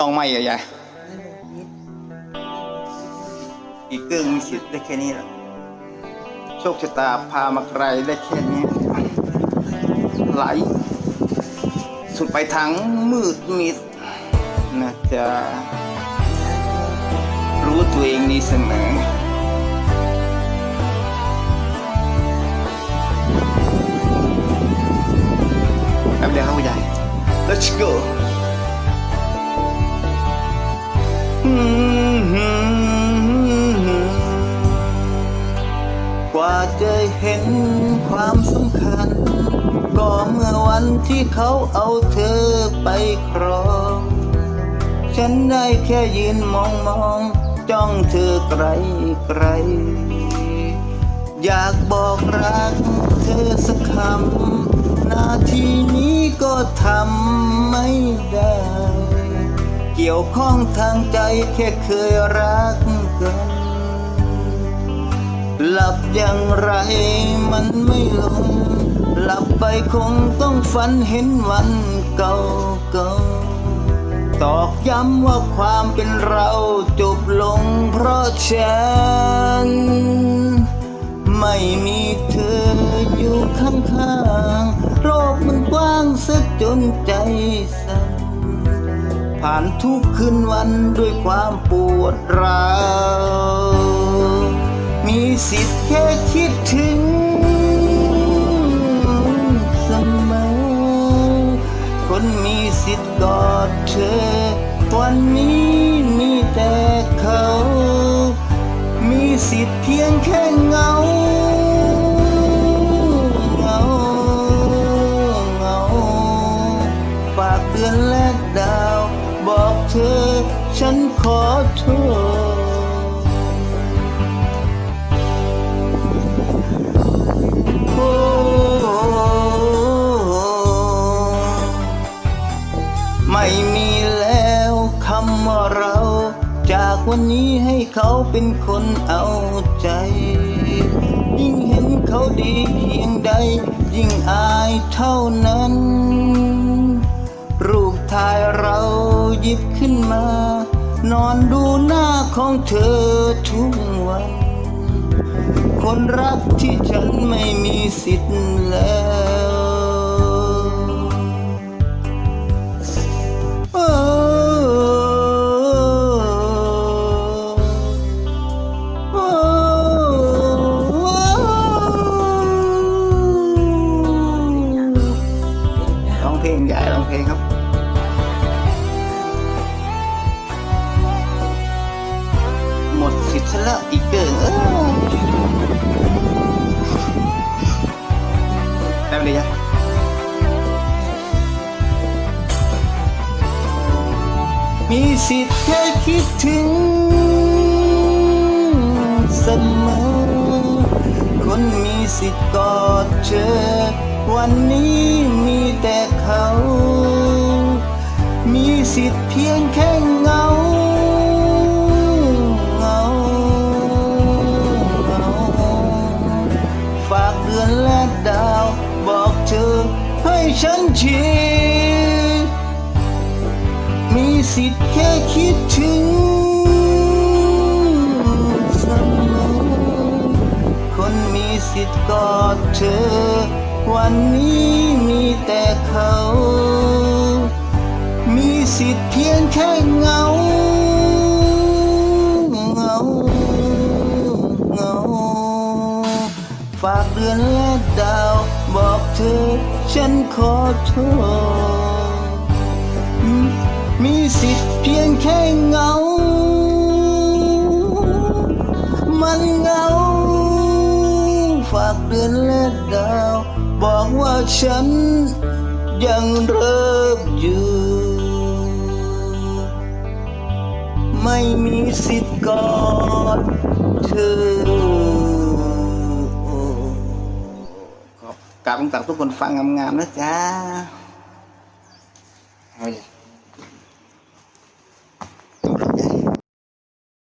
ต้องไม่ใหญ่ไม่เลยนิดอีกเกิงมีสิทธิ์ได้แค่นี้แหละโชคชะตาพามาไกลได้แค่นี้ ไหล สุดไปทางมืดมิดนะจะรู้ตัวเองดีเสมอแป๊บเดียวครับผู้ใหญ่ let's go กว่าจะเห็นความสำคัญ ก็เมื่อวันที่เขาเอาเธอไปครอง ฉันได้แค่ยืนมองมองจ้องเธอไกลไกล อยากบอกรักเธอสักคำ นาทีนี้ก็ทำไม่ได้ เกี่ยวข้องทางใจแค่เคยรักกัน หลับอย่างไรมันไม่ลง หลับไปคงต้องฝันเห็นวันเก่าเก่าตอกย้ำว่าความเป็นเราจบลงเพราะฉัน ไม่มีเธออยู่ข้างๆโลกมันกว้างซะจนใจสั่น ผ่านทุกคืนวันด้วยความปวดร้าวมีสิทธิ์แค่คิดถึงเสมอคนมีสิทธิ์กอดเธอ วันนี้มีแต่เขา มีสิทธิ์เพียงแค่เงาเงาเงาฝากเดือนและดาว บอกเธอ ฉันขอโทษโอ้ไม่มีแล้วคำว่าเรา จากวันนี้ให้เขาเป็นคนเอาใจ ยิ่งเห็นเขาดีเพียงใด ยิ่งอายเท่านั้น รูปถ่ายเรา หยิบขึ้นมา นอนดูหน้าของเธอทุกวัน คนรักที่ฉันไม่มีสิทธิ์แล้ว หมดสิทะแล้วอีกเกินเอ้ยได้ไหมจ๊ะมีสิทธิ์แค่คิดถึงเสมอคนมีสิทธิ์กอดเธอวันนี้มีแต่เขา มีสิทธิ์เพียงแค่ ดาว บอกเธอให้ฉันเชีมีสิทธิ์แค่คิดถึงเสมอคนมีสิทธิ์กอดเธอ วันนี้มีแต่เขา มีสิทธิ์เพียงแค่เงา ฝากเดือนและดาว บอกเธอ ฉันขอโทษ มีสิทธิ์เพียงแค่เงา มันเหงา ฝากเดือนและดาว บอกว่าฉันยังเริ่มอยู่ ไม่มีสิทธิ์กอดเธอ cảm tặng ทุกคนฟังงามๆนะจ๊ะ